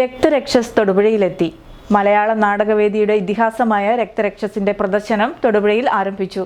രക്തരക്ഷസ് തൊടുപുഴയിലെത്തി മലയാള നാടകവേദിയുടെ ഇതിഹാസമായ രക്തരക്ഷസിന്റെ പ്രദർശനം തൊടുപുഴയിൽ ആരംഭിച്ചു.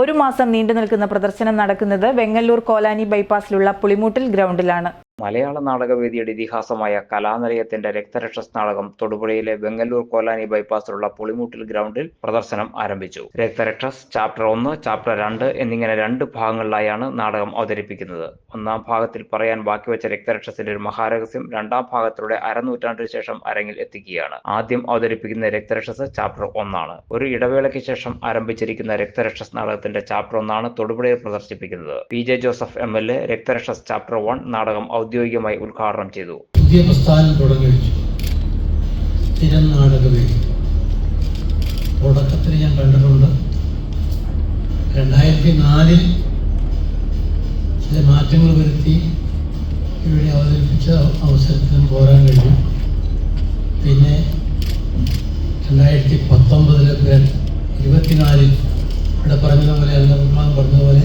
ഒരു മാസം നീണ്ടു നിൽക്കുന്ന പ്രദർശനം നടക്കുന്നത് വെങ്ങല്ലൂർ കോലാനി ബൈപ്പാസിലുള്ള പുളിമൂട്ടിൽ ഗ്രൗണ്ടിലാണ്. മലയാള നാടകവേദിയുടെ ഇതിഹാസമായ കലാനിലയത്തിന്റെ രക്തരക്ഷസ് നാടകം തൊടുപുഴയിലെ വെങ്ങല്ലൂർ കോലാനി ബൈപ്പാസിലുള്ള പുളിമൂട്ടിൽ ഗ്രൗണ്ടിൽ പ്രദർശനം ആരംഭിച്ചു. രക്തരക്ഷസ് ചാപ്റ്റർ ഒന്ന് ചാപ്റ്റർ രണ്ട് എന്നിങ്ങനെ രണ്ട് ഭാഗങ്ങളിലായാണ് നാടകം അവതരിപ്പിക്കുന്നത്. ഒന്നാം ഭാഗത്തിൽ പറയാൻ ബാക്കി വെച്ച രക്തരക്ഷസിന്റെ ഒരു മഹാരഹസ്യം രണ്ടാം ഭാഗത്തിലൂടെ അരനൂറ്റാണ്ടിന് ശേഷം അരങ്ങിൽ എത്തിക്കുകയാണ്. ആദ്യം അവതരിപ്പിക്കുന്ന രക്തരക്ഷസ് ചാപ്റ്റർ ഒന്നാണ്. ഒരു ഇടവേളയ്ക്ക് ശേഷം ആരംഭിച്ചിരിക്കുന്ന രക്തരക്ഷസ് നാടകത്തിന്റെ ചാപ്റ്റർ ഒന്നാണ് തൊടുപുഴയിൽ പ്രദർശിപ്പിക്കുന്നത്. P J Joseph M L A Raktharakshas chapter one നാടകം ഔദ്യോഗികമായി ഉദ്ഘാടനം ചെയ്തു. പുതിയ പ്രസ്ഥാനം തുടങ്ങി വെച്ചു സ്ഥിരം നാടകവേദി തുടക്കത്തിൽ ഞാൻ കണ്ടിട്ടുണ്ട്. രണ്ടായിരത്തി നാലിൽ ചില മാറ്റങ്ങൾ വരുത്തി ഇവിടെ അവതരിപ്പിച്ച അവസരത്തിനും പോരാൻ കഴിഞ്ഞു. പിന്നെ രണ്ടായിരത്തി പത്തൊമ്പതിലൊക്കെ ഇരുപത്തിനാലിൽ ഇവിടെ പറഞ്ഞതുപോലെ അല്ല പറഞ്ഞതുപോലെ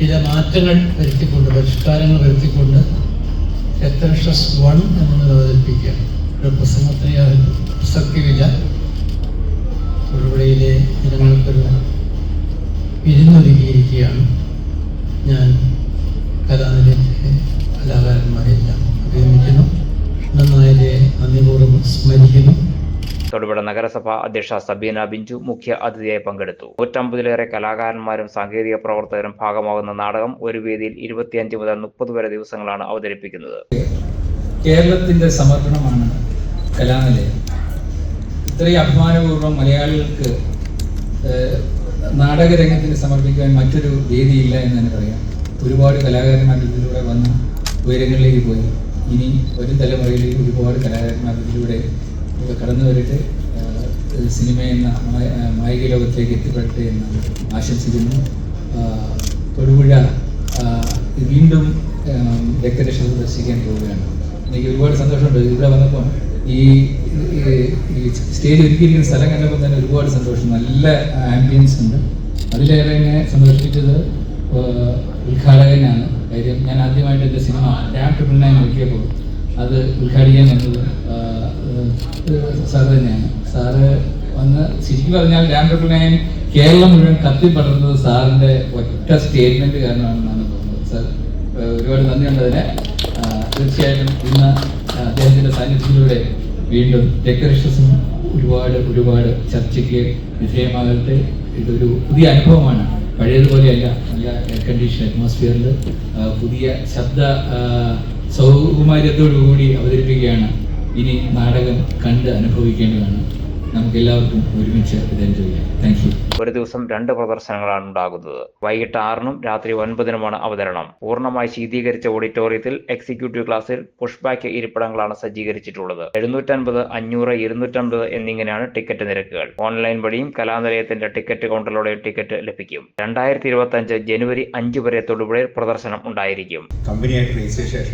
ചില മാറ്റങ്ങൾ വരുത്തിക്കൊണ്ട് പരിഷ്കാരങ്ങൾ വരുത്തിക്കൊണ്ട് രക്തരക്ഷസ് വൺ എന്നുള്ളത് അവതരിപ്പിക്കുക. ഒരു പ്രസംഗത്തിന് യാതൊരു പ്രസക്തിയില്ല തൊടുപുഴയിലെ ജനങ്ങൾക്കൊരു വിരുന്നൊരുക്കിയിരിക്കുകയാണ്. തൊടുപുഴ നഗരസഭ അധ്യക്ഷ സബീന ബിഞ്ചു മുഖ്യ അതിഥിയായി പങ്കെടുത്തു. നൂറ്റമ്പതിലേറെ കലാകാരന്മാരും സാങ്കേതിക പ്രവർത്തകരും ഭാഗമാകുന്ന നാടകം ഒരു വേദിയിൽ ഇരുപത്തിയഞ്ച് മുതൽ മുപ്പത് വരെ ദിവസങ്ങളാണ് അവതരിപ്പിക്കുന്നത്. കേരളത്തിന്റെ സമർപ്പണമാണ് കലാനിലയം. ഇത്രയും അഭിമാനപൂർവം മലയാളികൾക്ക് നാടകരംഗത്തിന് സമർപ്പിക്കാൻ മറ്റൊരു വേദിയില്ല എന്ന് തന്നെ പറയാം. ഒരുപാട് കലാകാരന്മാർ ഇതിലൂടെ വന്ന് ഉയരങ്ങളിലേക്ക് പോയി. ഇനി ഒരു തലമുറയിലേക്ക് ഒരുപാട് കലാകാരന്മാർ ഇതിലൂടെ കടന്നു വരട്ടെ. സിനിമ എന്ന മായ- മായിക ലോകത്തേക്ക് എത്തിപ്പെടട്ടെ എന്ന് ആശംസിക്കുന്നു. തൊടുപുഴ വീണ്ടും രക്തരക്ഷ സന്ദർശിക്കാൻ പോവുകയാണ്. എനിക്ക് ഒരുപാട് സന്തോഷമുണ്ട്. ഇവിടെ വന്നപ്പോൾ ഈ സ്റ്റേജ് ഒരുക്കിയിരിക്കുന്ന സ്ഥലം കണ്ടപ്പോൾ തന്നെ ഒരുപാട് സന്തോഷം. നല്ല ആംബിയൻസ് ഉണ്ട്. അതിലേറെ എന്നെ സന്തോഷിപ്പിച്ചത് ആഹ്, ഉദ്ഘാടകനാണ്. കാര്യം ഞാൻ ആദ്യമായിട്ട് എന്റെ സിനിമ ഡാം ട്രിപ്പിൾ നയൻ നോക്കിയപ്പോൾ അത് ഉദ്ഘാടിക്കാൻ എന്നത് സാറ് തന്നെയാണ്. സാറ് വന്ന് ശരിക്കും പറഞ്ഞാൽ ഞാൻ ട്രിപ്പിൾ നയൻ കേരളം മുഴുവൻ കത്തി പടർന്നത് സാറിന്റെ ഒറ്റ സ്റ്റേറ്റ്മെന്റ് കാരണമാണെന്നാണ് തോന്നുന്നത്. സാർ ഒരുപാട് നന്ദിയുണ്ട് അതിന് ആഹ്, തീർച്ചയായിട്ടും ഇന്ന് അദ്ദേഹത്തിന്റെ സാന്നിധ്യത്തിലൂടെ വീണ്ടും ഡെക്കറേഷൻസും ഒരുപാട് ഒരുപാട് ചർച്ചയ്ക്ക് വിധേയമാകട്ടെ. ഇതൊരു പുതിയ അനുഭവമാണ്. പഴയതുപോലെയല്ല നല്ല എയർ കണ്ടീഷൻ അറ്റ്മോസ്ഫിയറിൽ പുതിയ ശബ്ദ ആഹ്, സൗകുമാര്യത്തോടു കൂടി അവതരിപ്പിക്കുകയാണ്. ഇനി നാടകം കണ്ട് അനുഭവിക്കേണ്ടതാണ്. നമുക്ക് എല്ലാവർക്കും ഒരുമിച്ച് ഇത് എൻജോയ് ചെയ്യാം. താങ്ക് യു ഒരു ദിവസം രണ്ട് പ്രദർശനങ്ങളാണ് ഉണ്ടാകുന്നത്. വൈകിട്ട് ആറിനും രാത്രി ഒൻപതിനുമാണ് അവതരണം. പൂർണമായി ശീതീകരിച്ച ഓഡിറ്റോറിയത്തിൽ എക്സിക്യൂട്ടീവ് ക്ലാസ്സിൽ പുഷ് ബാക്ക് ഇരിപ്പിടങ്ങളാണ് സജ്ജീകരിച്ചിട്ടുള്ളത്. എഴുന്നൂറ്റൻപത് അഞ്ഞൂറ് ഇരുന്നൂറ്റൻപത് എന്നിങ്ങനെയാണ് ടിക്കറ്റ് നിരക്കുകൾ. ഓൺലൈൻ വഴിയും കലാനിലയത്തിന്റെ ടിക്കറ്റ് കൗണ്ടറിലൂടെയും ടിക്കറ്റ് ലഭിക്കും. രണ്ടായിരത്തി ഇരുപത്തി അഞ്ച് ജനുവരി അഞ്ച് വരെ തൊടുപുഴയിൽ പ്രദർശനം ഉണ്ടായിരിക്കും. കമ്പനിയായിട്ട് രജിസ്ട്രേഷൻ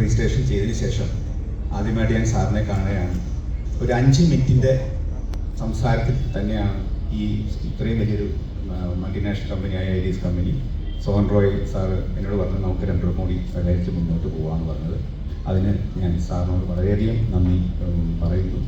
രജിസ്ട്രേഷൻ ചെയ്തതിന് ശേഷം ആദ്യമായിട്ട് ഞാൻ സാറിനെ കാണുകയാണ്. ഒരു അഞ്ച് മിനിറ്റിന്റെ സംസാരത്തിൽ തന്നെയാണ് ഈ ഇത്രയും വലിയൊരു മൾട്ടിനാഷണൽ കമ്പനിയായ Aries company Sohan Roy sir എന്നോട് പറഞ്ഞു നമുക്ക് രണ്ടു കൂടി സഹകരിച്ച് മുന്നോട്ട് പോകാമെന്ന് പറഞ്ഞത്. അതിന് ഞാൻ സാറിനോട് വളരെയധികം നന്ദി പറയുന്നു.